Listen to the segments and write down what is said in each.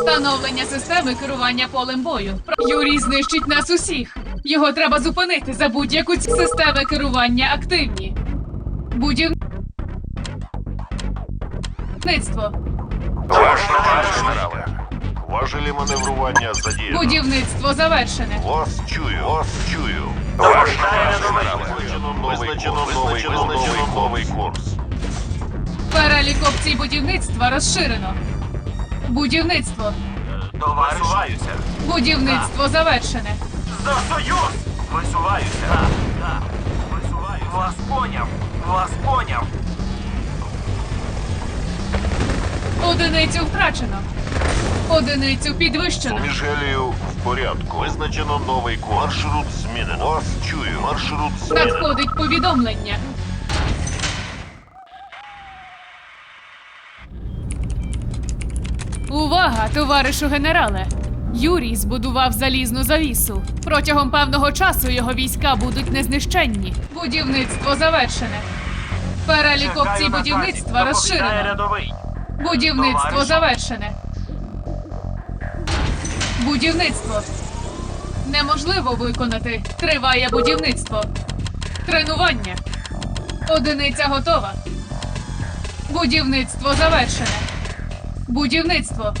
Встановлення системи керування полем бою. Юрій знищить нас усіх. Його треба зупинити за будь-яку ці- системи керування активні. Будівництво. Ваш наказ, генерале. Важелі маневрування задіяно. Будівництво завершене. Вас чую, вас чую. Ваш наказ, генерале. Визначено новий, визначено новий курс. Перелік опцій будівництва розширено. Будівництво. Висуваюся. Будівництво завершене. За союз! Висуваюся. Так, так. Висуваюся. Вас поняв. Вас поняв. Одиницю втрачено. Одиницю підвищено. Поміж Гелію в порядку. Визначено новий курс. Маршрут змінено. Вас чую. Маршрут змінено. Надходить повідомлення. Увага, товаришу генерале! Юрій збудував залізну завісу. Протягом певного часу його війська будуть незнищенні. Будівництво завершене. Перелік опцій будівництва розширено. Будівництво завершене. Будівництво. Неможливо виконати. Триває будівництво. Тренування. Одиниця готова. Будівництво завершене. Будівництво.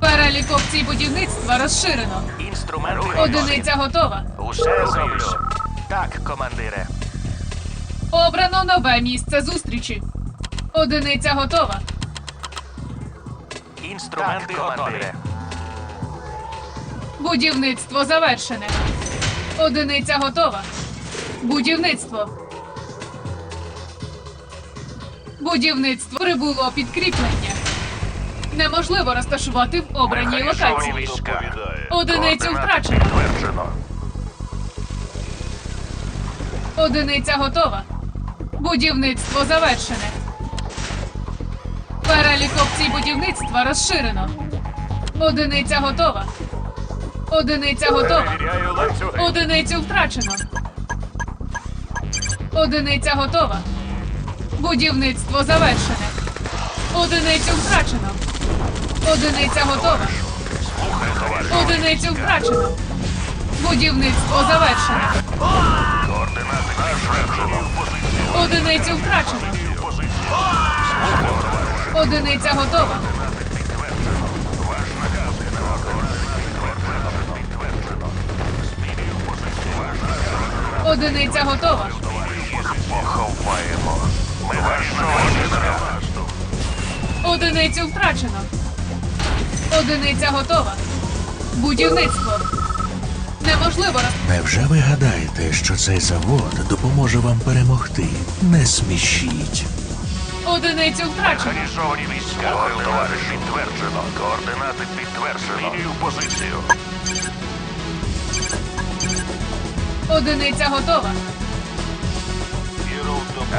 Перелік опцій будівництва розширено. Інструменти Одиниця готова. Усе зроблю. Так, командире. Обрано нове місце зустрічі. Одиниця готова. Інструменти командире. Будівництво завершене. Одиниця готова. Будівництво. Будівництво прибуло підкріплення. Неможливо розташувати в обраній локації. війська. Одиницю втрачено. Підтверджено. Одиниця готова. Будівництво завершене. Перелік опцій будівництва розширено. Одиниця готова. Одиниця готова. Перевіряю ланцюги. Одиницю втрачено. Одиниця готова. Будівництво завершене. Одиницю втрачено. Одиниця готова. Одиницю втрачено. Будівництво завершене. Координати підтверджено. Одиницю втрачено. Одиниця готова. Одиниця готова. Поховаємо. Ми генерале. Одиницю втрачено. Одиниця готова. Будівництво. Неможливо. Невже ви гадаєте, що цей завод допоможе вам перемогти? Не смішіть. Одиницю втрачено. Організовані війська. Товариш підтверджено. Координати підтверджено. Змінюю позицію. Одиниця готова.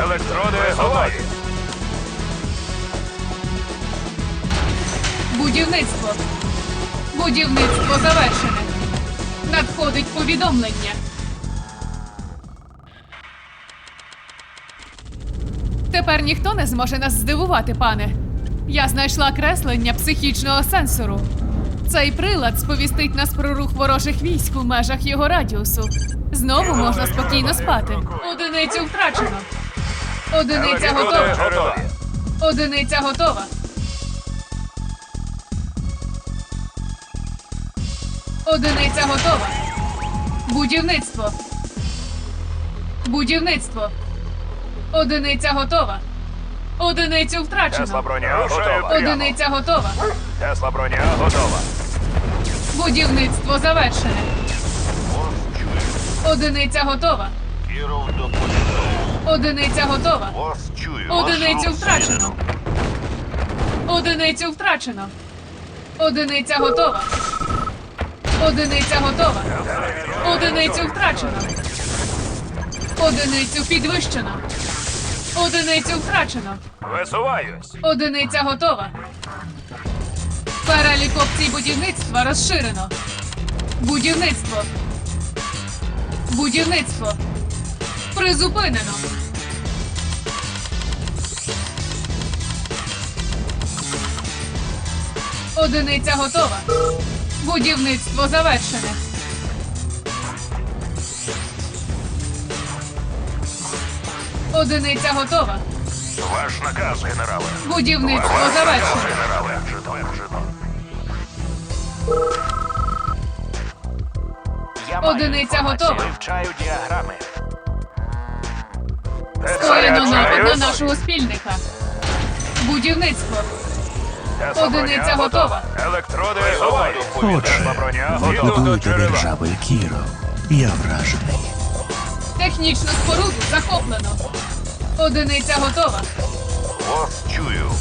Електроди готові. Будівництво. Будівництво завершене. Надходить повідомлення. Тепер ніхто не зможе нас здивувати, пане. Я знайшла креслення психічного сенсору. Цей прилад сповістить нас про рух ворожих військ у межах його радіусу. Знову можна спокійно спати. Одиницю втрачено. Одиниця готова. Одиниця готова. Одиниця готова. Будівництво. Будівництво. Одиниця готова. Одиницю Тесла втрачено. броня готова. Одиниця готова. Тесла броня готова. Будівництво завершене. Чую. Одиниця готова. Кіров. Одиниця готова. Чую. Одиницю Маршрут втрачено. змінено. Одиницю втрачено. Одиниця готова. Одиниця готова. Одиницю втрачено. Одиницю підвищено. Одиницю втрачено. Висуваюсь. Одиниця готова. Перелік опцій будівництва розширено. Будівництво. Будівництво. Призупинено. Одиниця готова. Будівництво завершене. Одиниця готова. Ваш наказ, генерале. Будівництво Ваш наказ, завершене. генерале. Тверджено. Я маю Одиниця інформацію. готова. Вивчаю діаграми. Скоєно напад на Заряджаюсь. нашого спільника. Будівництво. Одиниця готова. Електроди готові. Отже, готова. Джерела. Кіро. Я вражений. Технічну споруду захоплено. Одиниця готова. Вас чую.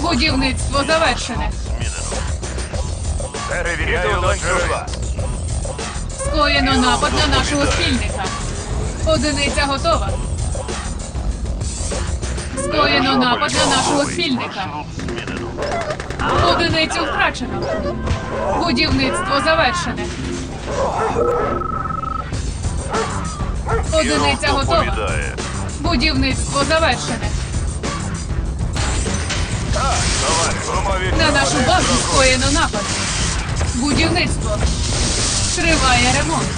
Будівництво завершене. Перевіряю джерела. Скоєно напад на нашого спільника. Одиниця готова. Скоєно напад на нашого спільника. Одиницю втрачено. Будівництво завершене. Одиниця готова. Будівництво завершене. Давай. На нашу базу скоєно напад. Будівництво. Триває ремонт.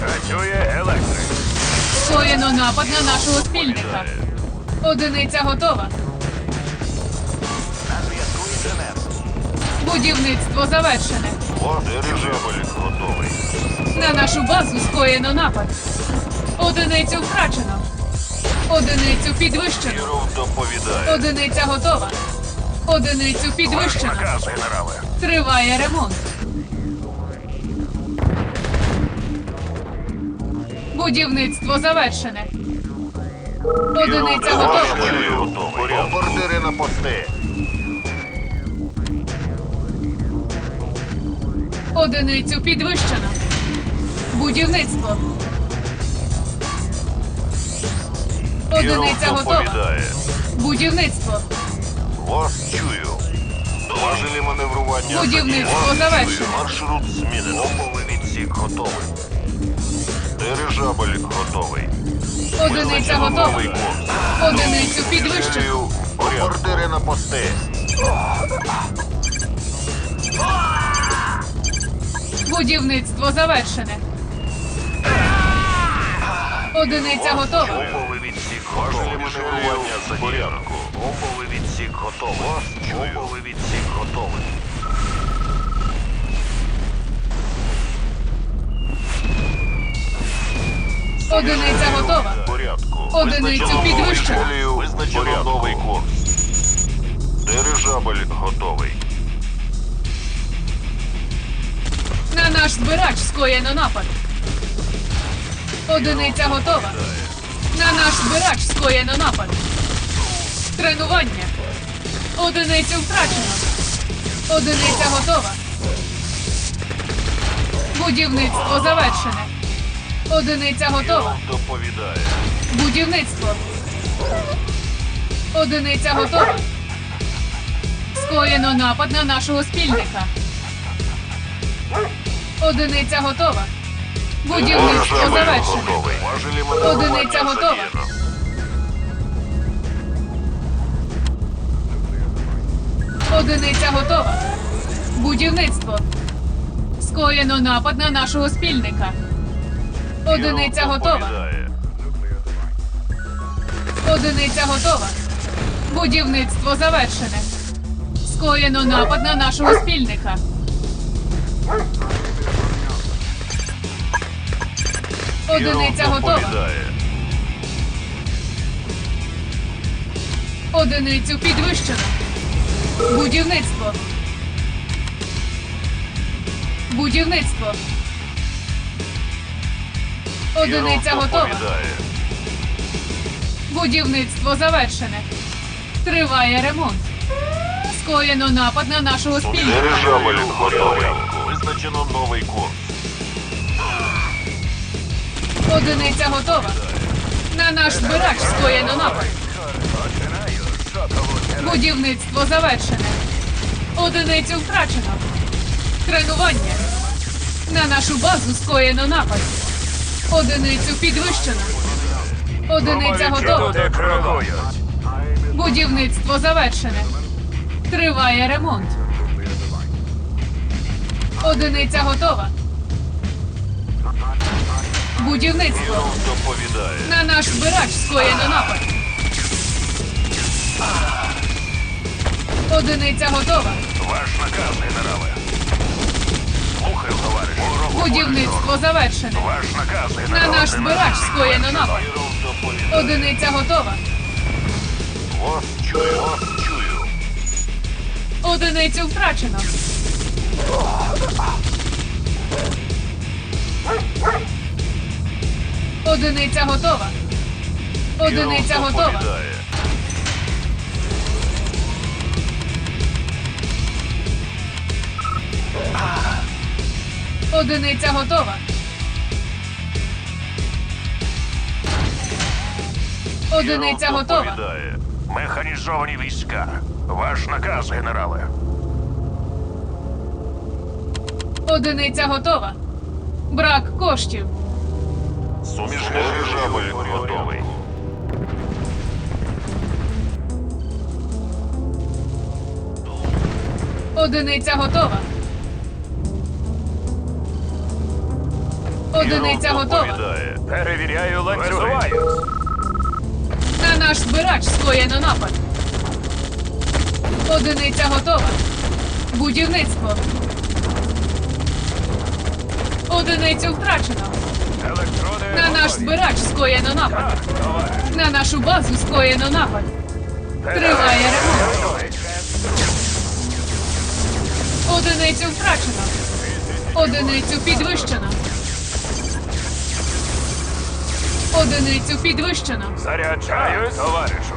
Працює електрик. Скоєно напад на нашого спільника. Одиниця готова. На зв'язку інженер. Будівництво завершене. Дирижабль готовий. На нашу базу скоєно напад. Одиницю втрачено. Одиницю підвищено. Кіров доповідає. Одиниця готова. Одиницю Ваш підвищено. наказ, генерале. Триває ремонт. Будівництво завершене. Одиниця готова. Бомбардири на пости. Одиницю підвищено. Будівництво. Одиниця готова. Будівництво. Вас чую. Важелі маневрування. Будівництво. Завершено. Маршрут змінено. Бомбовий відсік готовий. Дирижабль готовий. Одиниця готова. Одиницю підвищено. Бомбардири на пости. Будівництво завершене. Одиниця готова. Бомбовий відсік готовий. Бомбовий відсік готовий. Бомбовий відсік готовий. Одиниця готова. Порядку. Одиницю підвищено. Визначено новий курс. Дирижабль готовий. На наш збирач скоєно напад. Одиниця готова. На наш збирач скоєно напад. Тренування. Одиницю втрачено. Одиниця готова. Будівництво завершене. Одиниця готова. Доповідає. Будівництво. Одиниця готова. Скоєно напад на нашого спільника. Одиниця готова. Будівництво маневрування Одиниця готова. Одиниця готова. Будівництво. Скоєно напад на нашого спільника. Одиниця готова. Одиниця готова. Будівництво завершене. Скоєно напад на нашого спільника. Одиниця готова. Одиницю підвищено. Будівництво. Будівництво. Одиниця готова. Будівництво завершене. Триває ремонт. Скоєно напад на нашого спільника. Дирижабль готовий. Визначено новий курс. Одиниця готова. На наш збирач скоєно напад. Будівництво завершене. Одиницю втрачено. Тренування. На нашу базу скоєно напад. Одиницю підвищено. Одиниця готова. Будівництво завершене. Триває ремонт. Одиниця готова. Будівництво. На наш збирач скоєно напад. Одиниця готова. Ваш наказ, генерале. Будівництво завершене. На наш збирач скоєно напад. Одиниця готова. Вас чую, вас чую. Одиницю втрачено. Одиниця готова. Одиниця готова. доповідає. Одиниця готова. Одиниця готова. доповідає. Механізовані війська. Ваш наказ, генерале. Одиниця готова. Брак коштів. Суміш дирижабль готовий. Одиниця готова. Одиниця готова. Перевіряю ланцюги. На наш збирач скоєно напад. Одиниця готова. Будівництво. Одиницю втрачено. Електроди На наш готові. збирач скоєно напад. Так. На нашу базу скоєно напад. Триває ремонт. Одиницю втрачено. Одиницю підвищено. Одиницю підвищено. Заряджаюсь, товаришу.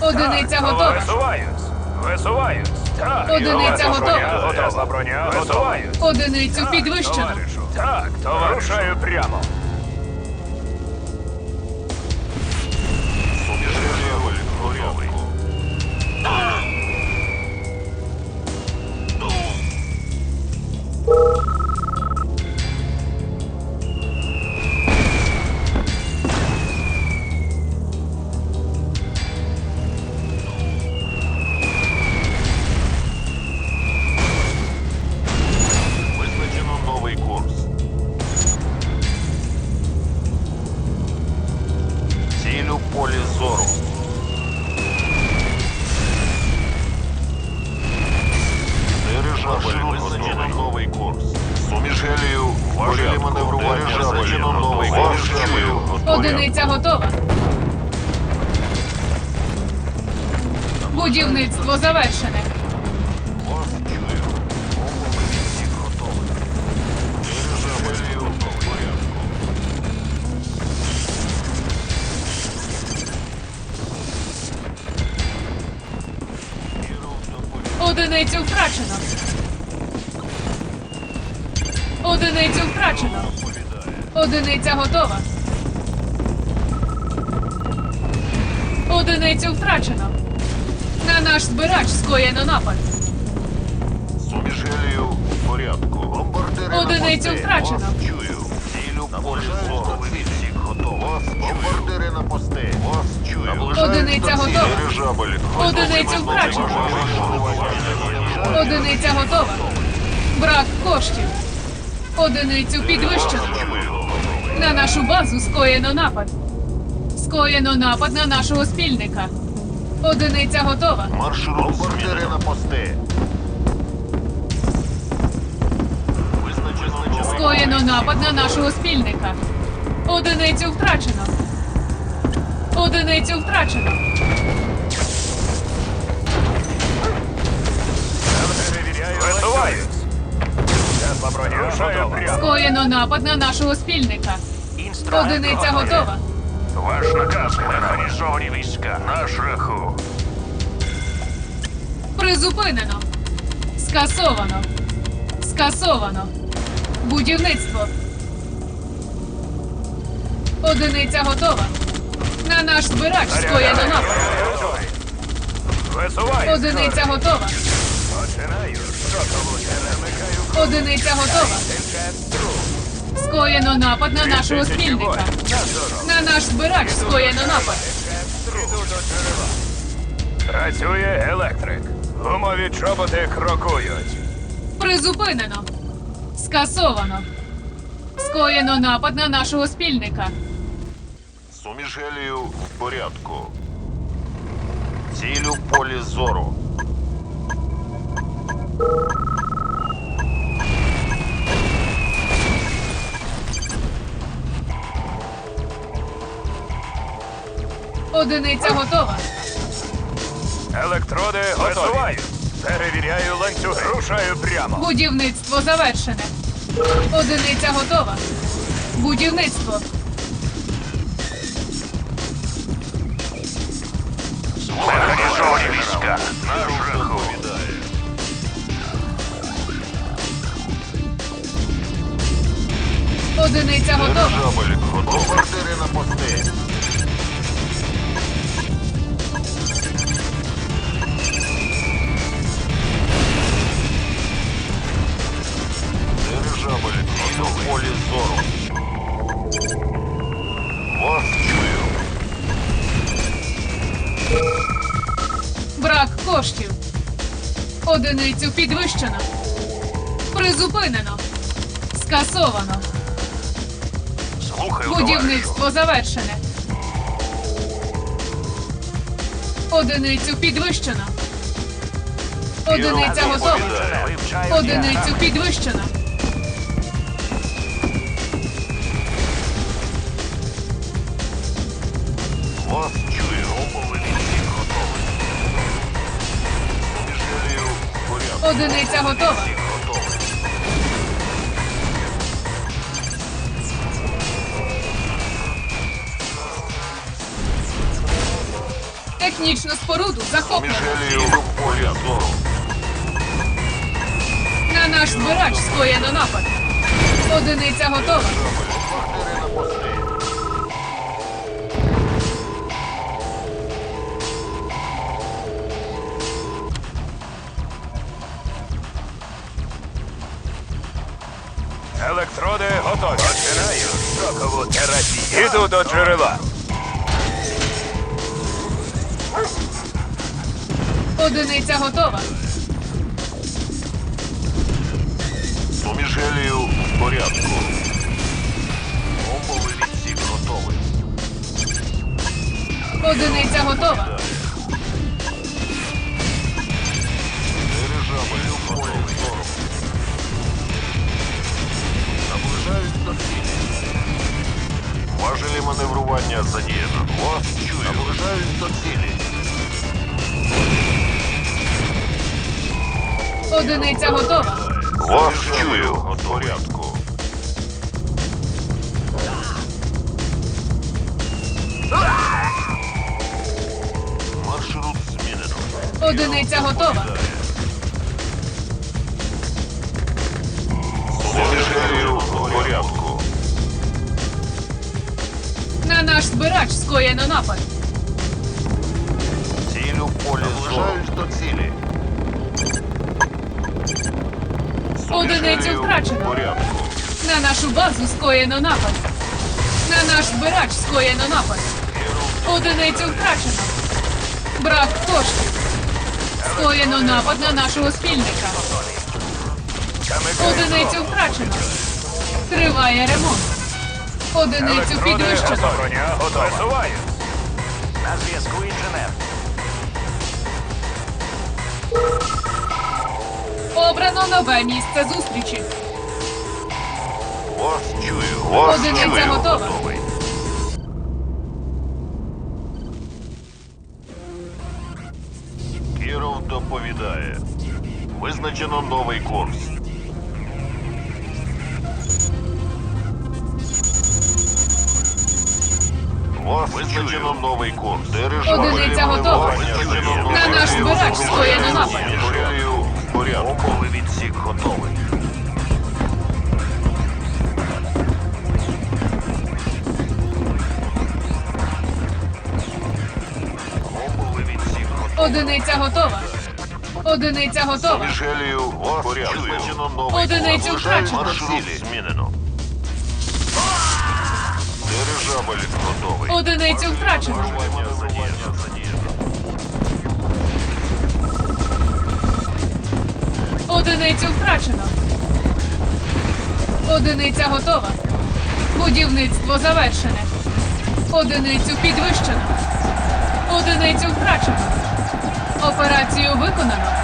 Одиниця Так, готова. Висуваюсь. Висуваюсь. Так, Одиниця товаришу. готова. Готова броня. Висуваюсь. Одиницю Так, підвищено. Товаришу. Так, товаришу. Рушаю прямо. Полі маневрування визначено новий курс. Одиниця готова. Будівництво завершене. Вас чую. Одиницю втрачено. Одиниця готова. Одиницю втрачено. На наш збирач скоєно напад. Суміш в порядку. Бомбардири Одиницю на втрачено. Вас чую. Цілю полі зору. Всіх готово. Вас бомбардири на пости. Вас чую. Одиниця готова. Одиницю втрачено. Одиниця готова. Брак коштів. Одиницю підвищено. На нашу базу скоєно напад. Скоєно напад на нашого спільника. Одиниця готова. Маршрут Бомбардири на пости. Скоєно напад на нашого спільника. Одиницю втрачено. Одиницю втрачено. Перевіряю. Броня. Рушаю. Скоєно напад на нашого спільника. Одиниця готова. Ваш наказ, механізовані війська. На шляху. Призупинено. Скасовано. Скасовано. Будівництво. Одиниця готова. На наш збирач скоєно напад. Одиниця готова. Починаю. Одиниця готова. Скоєно напад на нашого спільника. На наш збирач скоєно напад. Працює електрик. Гумові чоботи крокують. Призупинено. Скасовано. Скоєно напад на нашого спільника. Суміш Гелію в порядку. Цілю полі зору. Одиниця готова. Електроди готові. Перевіряю ланцюги. Рушаю прямо. Будівництво завершене. Одиниця готова. Будівництво. Одиниця готова. Готовий. Бомбардири на пости. Дирижабль готовий. В полі зору. Вас. Брак коштів. Одиницю підвищено. Призупинено. Скасовано. Будівництво завершене. Одиницю підвищено. Одиниця готова. Одиницю підвищено. Вас чую. Порядку. Одиниця готова. Технічну споруду захоплено. На наш збирач скоєно напад. Одиниця готова. Електроди готові. Починаю шокову терапію. Іду до джерела. Одиниця готова. Суміш Гелію в порядку. Бомбовий відсік готовий. Одиниця готова. Дирижабль у полі зору. Наближаюсь до цілі. Важелі маневрування задіяно. Вас чую. Наближаюсь до цілі. Одиниця готова. Вас чую. Порядку. Маршрут змінено. Одиниця готова. Суміш в порядку. На наш збирач скоєно напад. Цілю в полі зору. до цілі. Одиницю втрачено. На нашу базу скоєно напад. На наш збирач скоєно напад. Одиницю втрачено. Брак коштів. Скоєно напад на нашого спільника. Одиницю втрачено. Триває ремонт. Одиницю підвищено. готова. Броня готова. Висуваю. На зв'язку інженер. Обрано нове місце зустрічі. Вас чую. Вас Одиниця чую. готова. Готовий. Кіров доповідає. Визначено новий курс. Вас визначено новий курс. Дирижабль Одиниця готова. На наш збирач скоєно напад. Порядку. Бомбовий відсік готовий. Бомбовий відсік готовий. Одиниця готова. Одиниця готова. Мішелію в порядку. Визначено новий Одиницю курс. втрачено. Маршрут змінено. Дирижабль готовий. Одиницю втрачено. Маневрування задіяно. Одиницю втрачено. Одиниця готова. Будівництво завершене. Одиницю підвищено. Одиницю втрачено. Операцію виконано.